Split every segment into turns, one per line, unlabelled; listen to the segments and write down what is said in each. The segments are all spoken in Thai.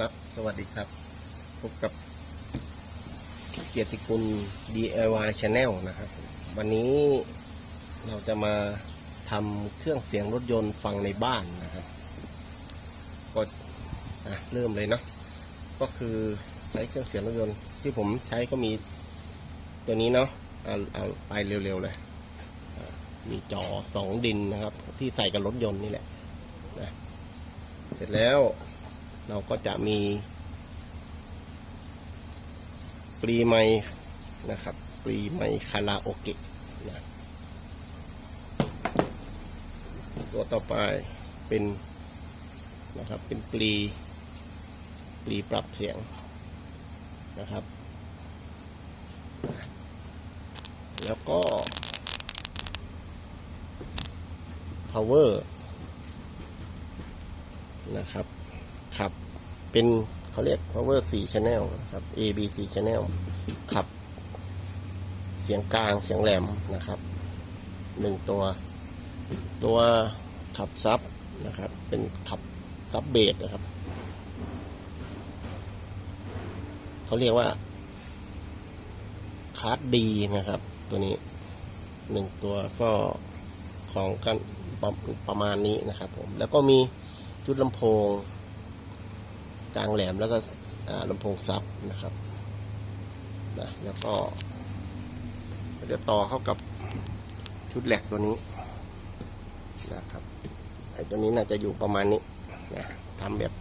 ครับ สวัสดีครับ พบกับเกียรติกุล DIY Channel นะครับ วันนี้เราจะมาทำเครื่องเสียงรถยนต์ฟังในบ้านนะครับ ก็เริ่มเลยเนาะก็คือใช้เครื่องเสียงรถยนต์ที่ผมใช้ก็มีตัวนี้เนาะเอาเอาไปเร็วๆเลย มีจอสองดินนะครับ ที่ใส่กับรถยนต์นี่แหละนะเสร็จแล้ว เราก็จะมีปรีไมค์นะครับปรีไมค์คาราโอเกะนะตัวต่อไปเป็นนะครับเป็นปรีปรีปรับเสียงนะครับ แล้วก็ power นะครับขับ เป็นเขาเรียก power 4 channel ครับ A B C channel ขับ เสียงกลางเสียงแหลมนะครับหนึ่งตัว ตัวขับซับนะครับ เป็นขับซับเบสนะครับเขาเรียกว่าคาร์ดดีนะครับ ตัวนี้หนึ่งตัวก็ของกันประประมาณนี้นะครับผม แล้วก็มีชุดลำโพง กลางแหลมแล้วก็ลำโพงซับนะครับนะแล้วก็จะต่อเข้ากับชุดแหลกตัวนี้นะครับไอ้ตัวนี้น่าจะอยู่ประมาณนี้นะทำแบบ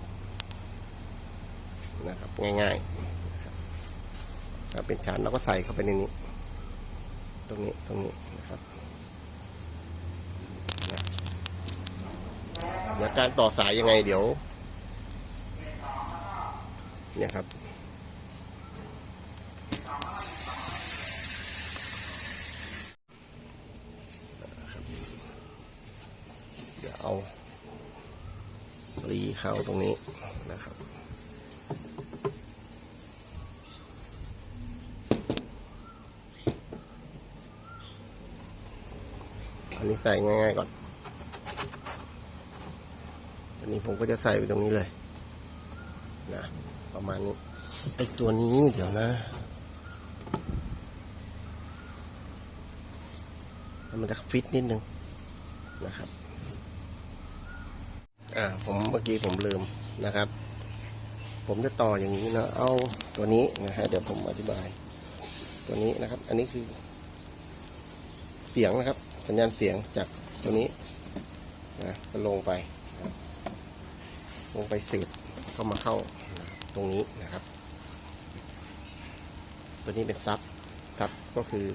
นะครับง่ายๆนะครับถ้าเป็นชั้นเราก็ใส่เข้าไปในนี้ ตรงนี้ตรงนี้นะครับนะเดี๋ยวการต่อสายยังไงเดี๋ยว เนี่ยครับ เดี๋ยวเอารีเข้าตรงนี้นะครับอันนี้ใส่ง่ายๆก่อน อันนี้ผมก็จะใส่ไปตรงนี้เลยนะ ประมาณนี้ไอตัวนี้เดี๋ยวนะ มันจะฟิตนิดนึงนะครับ อ่าผมเมื่อกี้ผมลืมนะครับ ผมจะต่ออย่างนี้นะ เอาตัวนี้นะฮะเดี๋ยวผมอธิบาย ตัวนี้นะครับ อันนี้คือ เสียงนะครับ สัญญาณเสียงจากตัวนี้นะก็ลงไปลงไปเสร็จก็มาเข้า ตรงนี้นะครับ ตัวนี้เป็นซับซับก็คือ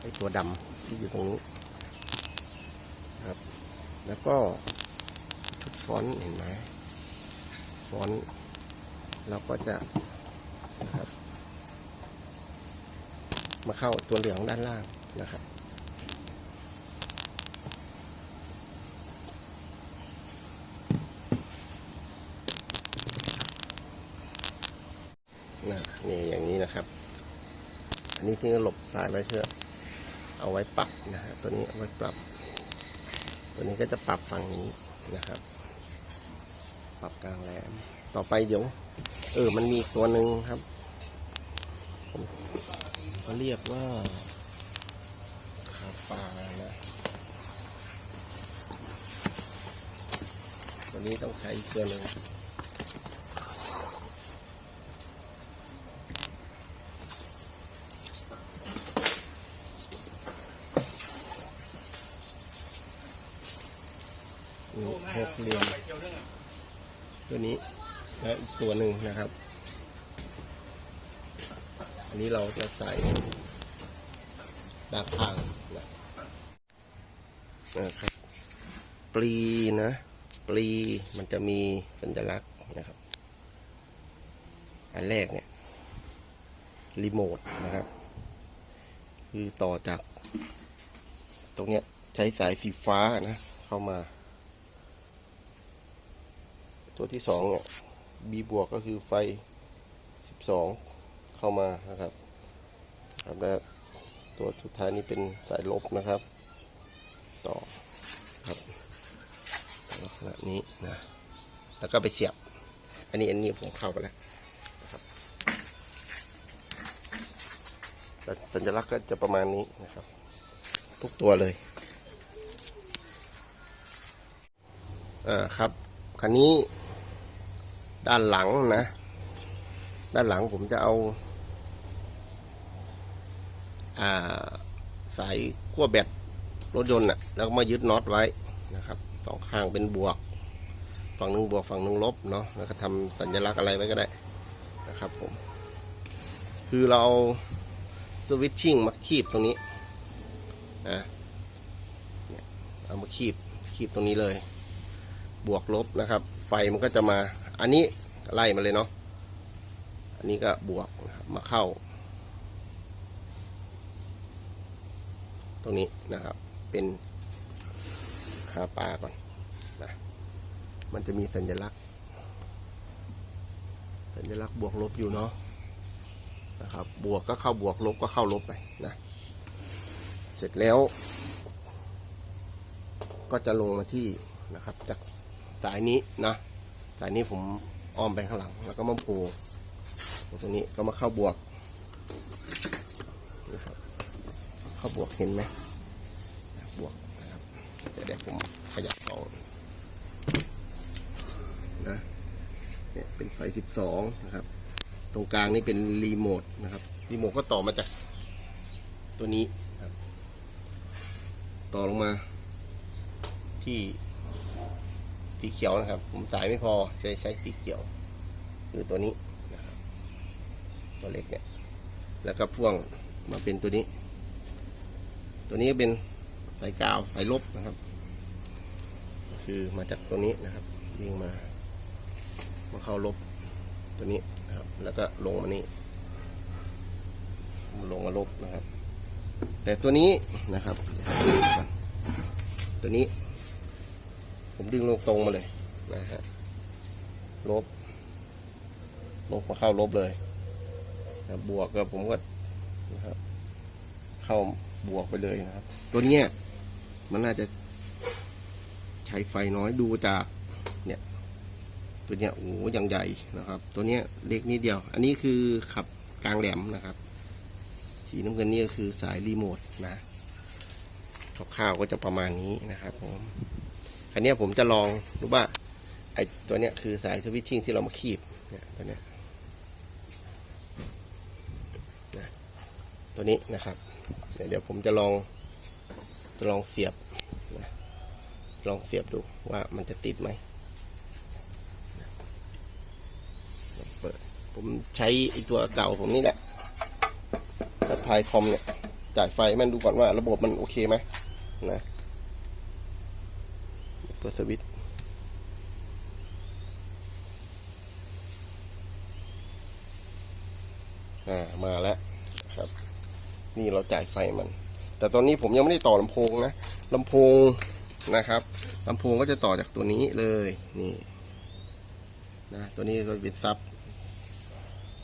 ไอตัวดำที่อยู่ตรงนี้ครับ แล้วก็ชุดฟอนต์เห็นไหมฟอนต์เราก็จะนะครับ มาเข้าตัวเหลืองด้านล่างนะครับ นะนี่อย่างนี้นะครับี้ที่หลบสายไว้เพื่อเอาไว้ปรับนะฮะตัวนี้เอาไว้ปรับ ตัวนี้ก็จะปรับฝั่งนี้นะครับ ปรับกลางแหลมต่อไปเดี๋ยว เออมันมีตัวหนึ่งครับผมเขาเรียกว่าขาปลานะตัวนี้ต้องใช้อีกตัวหนึ่ง นี่หกเหลี่ยม ตัวนี้และอีกตัวหนึ่งนะครับ อันนี้เราจะใส่ด้านข้างนะนะครับปลีนะปลีมันจะมีสัญลักษณ์นะครับ อันแรกเนี่ยรีโมทนะครับ คือต่อจาก ตรงเนี้ยใช้สายสีฟ้านะ เข้ามา ตัวที่สองเนี่ย B บวกก็คือไฟสิบสองเข้ามานะครับครับและตัวสุดท้ายนี้เป็นสายลบนะครับ ต่อครับลักษณะนี้นะ แล้วก็ไปเสียบ อันนี้อันนี้ผมเข้าไปแล้วนะครับแต่สัญลักษณ์ก็จะประมาณนี้นะครับ ทุกตัวเลยอ่าครับคันนี้ ด้านหลังนะ ด้านหลังผมจะเอาอาสายขั้วแบตรถยนต์น่ะ แล้วก็มายึดน็อตไว้นะครับสองข้างเป็นบวก ฝั่งหนึ่งบวกฝั่งหนึ่งลบเนาะแล้วก็ทำสัญลักษณ์อะไรไว้ก็ได้นะครับผม คือเราสวิตชิ่งมาคีบตรงนี้นะเอามาคีบคีบตรงนี้เลย บวกลบนะครับ ไฟมันก็จะมา อันนี้ไล่มาเลยเนาะ อันนี้ก็บวกมาเข้า ตรงนี้นะครับ เป็นขาปลาก่อนนะมันจะมีสัญลักษณ์ สัญลักษณ์บวกลบอยู่เนาะนะครับ บวกก็เข้าบวกลบก็เข้าลบไปนะ เสร็จแล้ว ก็จะลงมาที่นะครับจากายนี้นะสายนี้ผมอ้อมไปข้างหลัง แล้วก็มาโผล่ตรงนี้ก็มาเข้าบวกนะครับเข้าบวกเห็นไหมบวกนะครับเดี๋ยวผมขยับกล่องนะเนี่ยเป็นไฟ12นะครับ ตรงกลางนี่เป็นรีโมทนะครับรีโมทก็ต่อมาจากตัวนี้ต่อลงมาที่ สีเขียวนะครับ ผมสายไม่พอใช้ใช้สีเขียว คือตัวนี้นะครับตัวเล็กเนี่ย แล้วก็พ่วงมาเป็นตัวนี้ ตัวนี้เป็นสายกาวสายลบนะครับ คือมาจากตัวนี้นะครับวิ่งมามาเข้าลบตัวนี้นะครับ แล้วก็ลงมานี่ลงมาลบนะครับ แต่ตัวนี้นะครับ ตัวนี้ ผมดึงลงตรงมาเลยนะฮะลบ ลบมาเข้าลบเลยนะบวกก็ผมก็นะครับ เข้าบวกไปเลยนะครับ ตัวเนี้ยมันน่าจะใช้ไฟน้อยดูจากเนี่ย ตัวเนี้ยโอ้ย่างใหญ่นะครับ ตัวเนี้ยเล็กนิดเดียว อันนี้คือขับกลางแหลมนะครับ สีน้ำเงินนี่ก็คือสายรีโมทนะคร่าวๆก็จะประมาณนี้นะครับผม อันนี้ผมจะลองดูว่าไอ้ตัวเนี้ยคือสายสวิตชิ่งที่เรามาคีบเนี่ยตัวเนี้ยนะตัวนี้นะครับเดี๋ยวผมจะลองจะลองเสียบนะลองเสียบดูว่ามันจะติดไหมนะเปิดผมใช้ไอตัวเก่าผมนี่แหละกับพายคอมเนี่ยจ่ายไฟมันดูก่อนว่าระบบมันโอเคไหมนะ เปิดสวิตช์อ่ามาแล้วครับ นี่เราจ่ายไฟมัน แต่ตอนนี้ผมยังไม่ได้ต่อลำโพงนะลำโพงนะครับลำโพงก็จะต่อจากตัวนี้เลยนี่นะตัวนี้ก็เป็นซับ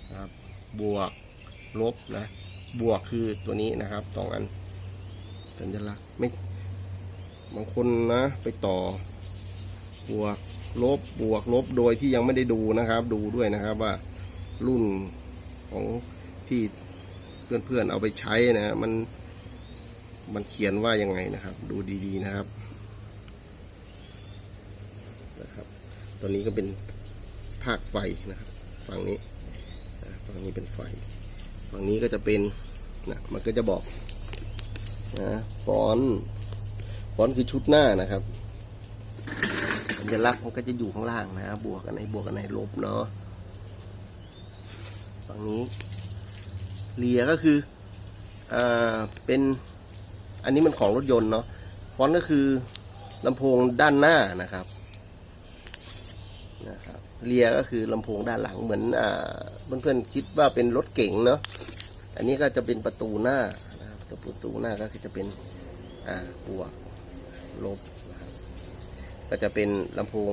นะครับบวกลบนะ บวกคือตัวนี้นะครับสองอันสัญลักษณ์ไม่ บางคนนะไปต่อบวกลบบวกลบโดยที่ยังไม่ได้ดูนะครับ ดูด้วยนะครับว่ารุ่นของที่เพื่อนๆเอาไปใช้นะมันมันเขียนว่ายังไงนะครับ ดูดีๆนะครับนะครับตัวนี้ก็เป็นภาคไฟนะครับ ฝั่งนี้ฝั่งนี้เป็นไฟ ฝั่งนี้ก็จะเป็นนะมันก็จะบอกนะฟอนต์ ฟอนต์คือชุดหน้านะครับสัญลักษณ์มันก็จะอยู่ข้างล่างนะบวกกันไหนบวกกันไหนลบเนาะฝั่งนี้เลียก็คืออ่าเป็นอันนี้มันของรถยนต์เนาะฟอนต์ก็คือลำโพงด้านหน้านะครับนะครับเลียก็คือลำโพงด้านหลังเหมือนอ่าเพื่อนๆคิดว่าเป็นรถเก๋งเนาะอันนี้ก็จะเป็นประตูหน้านะครับประตูหน้าก็คือจะเป็นอ่าบวก ลบนะครับก็จะเป็นลำโพง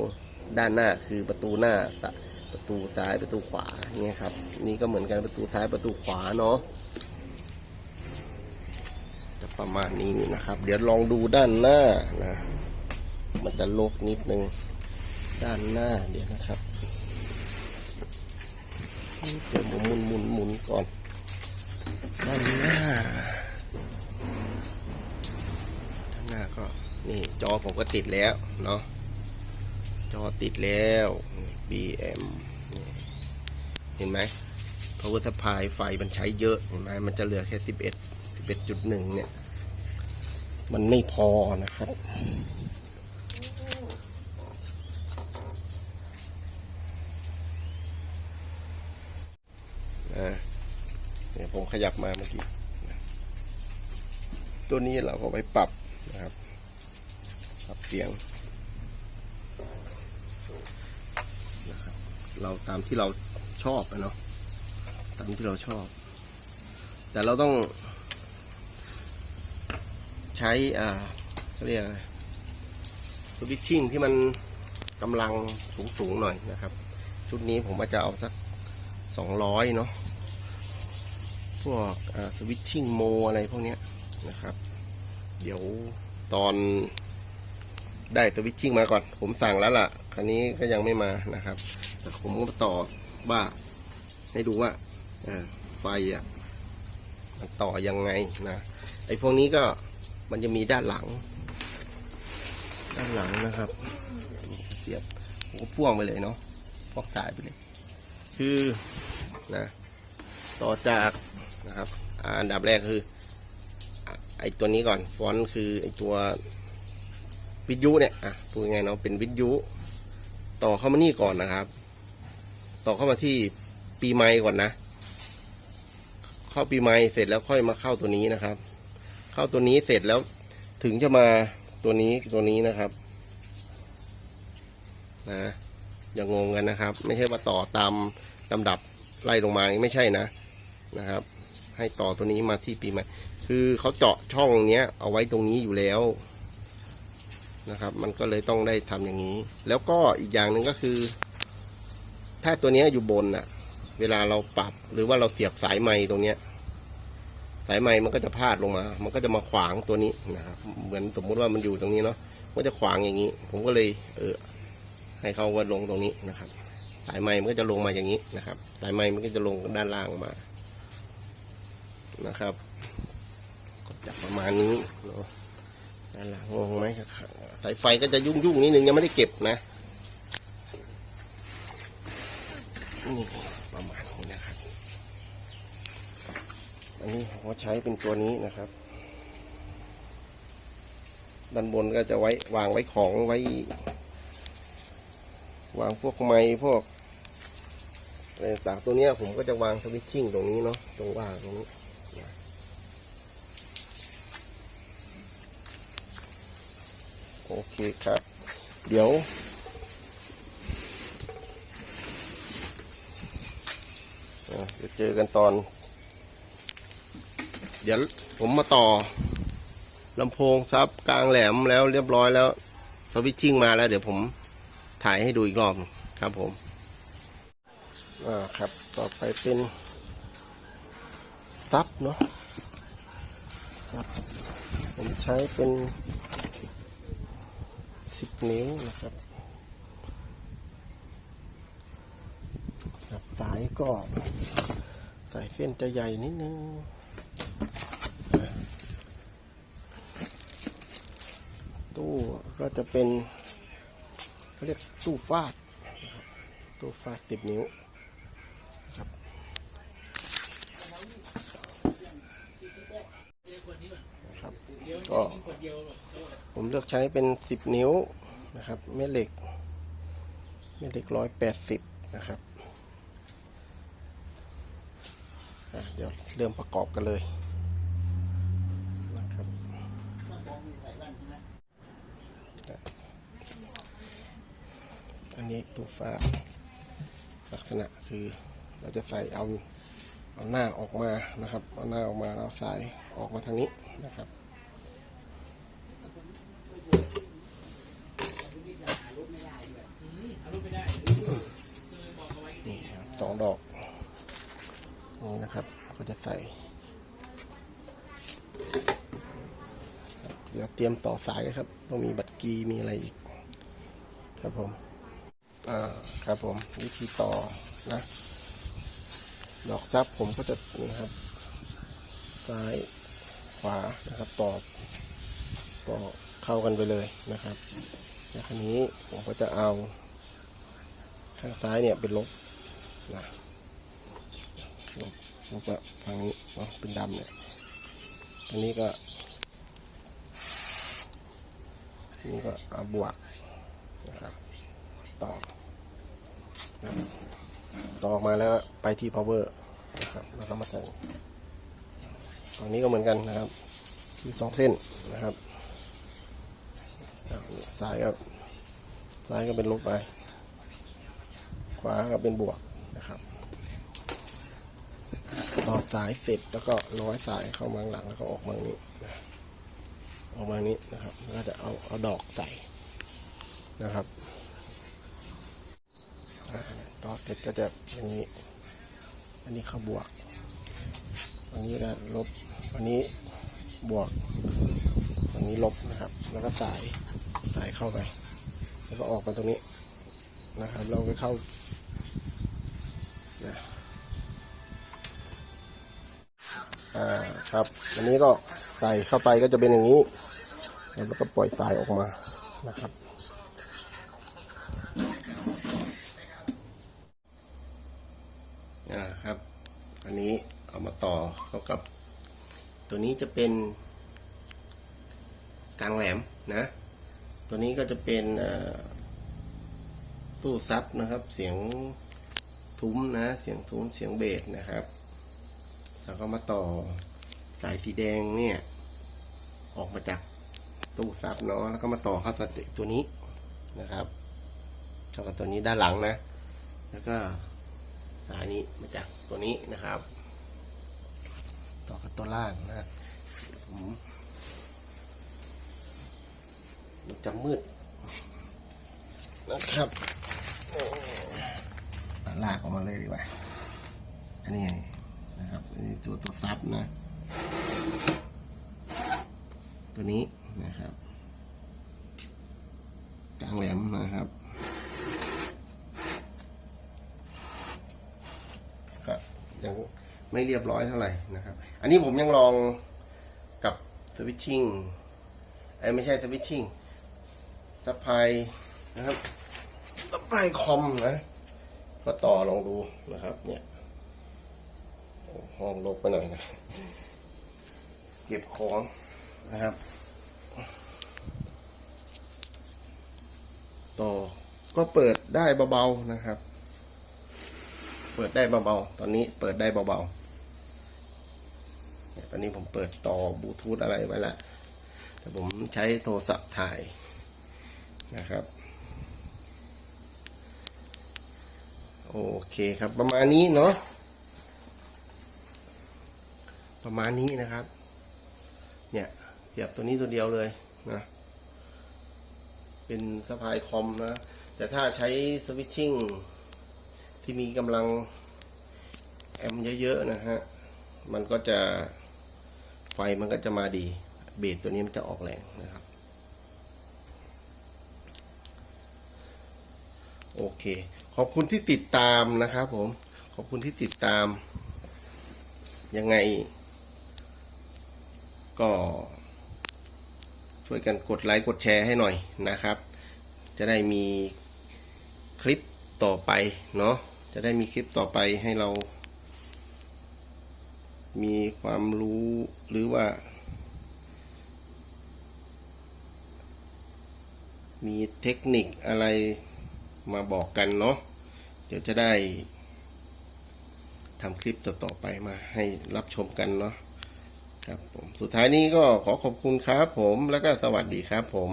ด้านหน้าคือประตูหน้าประตูซ้ายประตูขวาเงี้ยครับ นี่ก็เหมือนกันประตูซ้ายประตูขวาเนาะจะประมาณนี้นะครับ เดี๋ยวลองดูด้านหน้านะ มันจะลกนิดนึงด้านหน้าเดี๋ยวนะครับเดี๋ยวหมุนหมุนหมุนก่อนด้านหน้าด้านหน้าก็ นี่จอผมก็ติดแล้วเนาะจอติดแล้ว BM เห็นไหม power supply ไฟมันใช้เยอะเห็นไหมมันจะเหลือแค่11 11.1เนี่ย มันไม่พอนะครับนะเนี่ยผมขยับมาเมื่อกี้ ตัวนี้เราก็ไปปรับนะครับ เสียงนะครับเราตามที่เราชอบอะเนาะตามที่เราชอบ แต่เราต้อง ใช้อ่าเรียกอะไรสวิตชิ่งที่มันกำลังสูงๆหน่อยนะครับ ชุดนี้ผมว่าจจะเอาสักสองร้อยเนาะพวกสวิตชิ่งโมอะไรพวกนี้นะครับ เดี๋ยวตอน ได้สวิตชิ่งมาก่อน ผมสั่งแล้วล่ะ คันนี้ก็ยังไม่มานะครับ แต่ผมก็ต่อว่าให้ดูว่าอไฟอะมันต่อยังไงนะ ไอ้พวกนี้ก็มันจะมีด้านหลัง ด้านหลังนะครับ เสียบผมก็พ่วงไปเลยเนาะพอกสายไปเลย คือนะต่อจากนะครับอันดับแรกคือ ไอตัวนี้ก่อน ฟอนต์คือไอตัว วิทยุเนี่ยอะพูดยังไงเนาะเป็นวิทยุ ต่อเข้ามานี่ก่อนนะครับ ต่อเข้ามาที่ปีไม้ก่อนนะ เข้าปีไม้เสร็จแล้วค่อยมาเข้าตัวนี้นะครับ เข้าตัวนี้เสร็จแล้วถึงจะมาตัวนี้ตัวนี้นะครับนะอย่างงงกันนะครับ ไม่ใช่ว่าต่อตามลำดับไล่ลงมาไม่ใช่นะนะครับ ให้ต่อตัวนี้มาที่ปีใหม่ คือเขาเจาะช่องเนี้ยเอาไว้ตรงนี้อยู่แล้ว นะครับ มันก็เลยต้องได้ทำอย่างนี้ แล้วก็อีกอย่างหนึ่งก็คือ ถ้าตัวนี้อยู่บนน่ะ เวลาเราปรับหรือว่าเราเสียบสายไม้ตรงเนี้ย สายไม้มันก็จะพาดลงมา มันก็จะมาขวางตัวนี้นะครับเหมือนสมมุติว่ามันอยู่ตรงนี้เนาะมันจะขวางอย่างนี้ ผมก็เลย เออ ให้เขาว่าลงตรงนี้นะครับ สายไม้มันก็จะลงมาอย่างนี้นะครับ สายไม้มันก็จะลงด้านล่างมานะครับก็จะประมาณนี้เนาะ ด้านแหลังงไหมสายไฟก็จะยุ่งยุ่งๆนิดนึงยังไม่ได้เก็บนะนี่ประมาณนี้นะครับ อันนี้ผมใช้เป็นตัวนี้นะครับ ด้านบนก็จะไว้วางไว้ของไว้ วางพวกไม้พวกอะไรต่างตัวเนี้ยผมก็จะวางสวิตชิ่งตรงนี้เนาะตรงว่างตรงนี้ โอเคครับ เดี๋ยวอะเดี๋ยวเจอกันตอน เดี๋ยวผมมาต่อลำโพงซับกลางแหลมแล้วเรียบร้อยแล้วสวิตชิ่งมาแล้ว เดี๋ยวผมถ่ายให้ดูอีกรอบครับผม อ่าครับ ต่อไปเป็นซับเนาะซับผมใช้เป็น สิบนิ้วนะครับครับสายก็สายเส้นจะใหญ่นิดนึงตู้ก็จะเป็นเขาเรียกตู้ฟาดตู้ฟาดสิบนิ้วนะครับนะครับ ก็ผมเลือกใช้เป็นสิบนิ้วนะครับ แม่เหล็ก แม่เหล็กร้อยแปดสิบนะครับเดี๋ยวเริ่มประกอบกันเลยนะครับอันนี้ตัวฟาลักษณะคือเราจะใส่เอาเอาหน้าออกมานะครับ เอาหน้าออกมาเราสายออกมาทางนี้นะครับ นี่ครับสองดอกนี่นะครับ ก็จะใส่ เดี๋ยวเตรียมต่อสายเลยครับ ต้องมีบัตรกีมีอะไรอีก ครับผม อ่า ครับผม วิธีต่อนะ ดอกซับผมก็จะนี่ครับ ซ้ายขวานะครับต่อต่อเข้ากันไปเลยนะครับแล้วคราวนี้ผมก็จะเอา ข้างซ้ายเนี่ยเป็นลบนะลบลบแบบฝั่งนี้เนาะเป็นดำเนี่ยตรงนี้ก็นี่ก็เอาบวกนะครับต่อต่อออกมาแล้วไปที่ power นะครับแล้วก็มาแต่งฝั่งนี้ก็เหมือนกันนะครับมีสองเส้นนะครับครับซ้ายก็ซ้ายก็เป็นลบไป ขวาก็เป็นบวกนะครับต่อสายเสร็จแล้วก็ร้อยสายเข้ามาข้างหลังแล้วก็ออกมางนี้นะออกมางนี้นะครับแล้วก็จะเอาเอาดอกใส่นะครับต่อเสร็จก็จะอย่างนี้ อันนี้เข้าบวก อันนี้ก็ลบ อันนี้บวก อันนี้ลบนะครับ แล้วก็สายสายเข้าไป แล้วก็ออกมาตรงนี้นะครับ เราก็เข้า อ่าครับ อันนี้ก็ใส่เข้าไปก็จะเป็นอย่างนี้ แล้วก็ปล่อยสายออกมานะครับอ่าครับ อันนี้เอามาต่อเข้ากับ ตัวนี้จะเป็นกลางแหลมนะ ตัวนี้ก็จะเป็นตู้ซับนะครับ เสียง ทุ้มนะ เสียงทุ้มเสียงเบสนะครับ แล้วก็มาต่อสายสีแดงเนี่ย ออกมาจากตู้ซับเนาะแล้วก็มาต่อเข้าสติตัวนี้นะครับเท่ากับตัวนี้ด้านหลังนะ แล้วก็สายนี้มาจากตัวนี้นะครับ ต่อกับตัวล่างนะผมมันจะมืดนะครับ ลากออกมาเลยดีกว่า อันนี้นะครับอันนี้ตัวตัวซับนะ ตัวนี้นะครับ กลางแหลมนะครับก็ยังไม่เรียบร้อยเท่าไหร่นะครับ อันนี้ผมยังลองกับสวิตชิ่งไอ้ไม่ใช่สวิตชิ่งสปายนะครับสปายคอมนะ ก็ต่อลองดูนะครับ เนี่ยห้องลกไปหน่อยนะ เก็บของนะครับ ต่อก็เปิดได้เบาๆนะครับ เปิดได้เบาๆตอนนี้เปิดได้เบาๆตอนนี้ผมเปิดต่อบลูทูธอะไรไว้ละแต่ผมใช้โทรศัพท์ถ่ายนะครับ โอเคครับประมาณนี้เนาะประมาณนี้นะครับ เนี่ยเสียบตัวนี้ตัวเดียวเลยนะเป็นสะพายคอมนะ แต่ถ้าใช้สวิตชิ่งที่มีกำลังแอมป์เยอะๆนะฮะ มันก็จะไฟมันก็จะมาดี เบสตัวนี้มันจะออกแรงนะครับ โอเค อบคุณที่ติดตามนะครับผม ขอบคุณที่ติดตาม ยังไง ก็ช่วยกันกดไลค์กดแชร์ให้หน่อยนะครับ จะได้มีคลิปต่อไปเนาะ จะได้มีคลิปต่อไปให้เรา มีความรู้หรือว่า มีเทคนิคอะไร มาบอกกันเนาะเดี๋ยวจะได้ทำคลิปต่อๆไปมาให้รับชมกันเนาะครับผมสุดท้ายนี้ก็ขอขอบคุณครับผมแล้วก็สวัสดีครับผม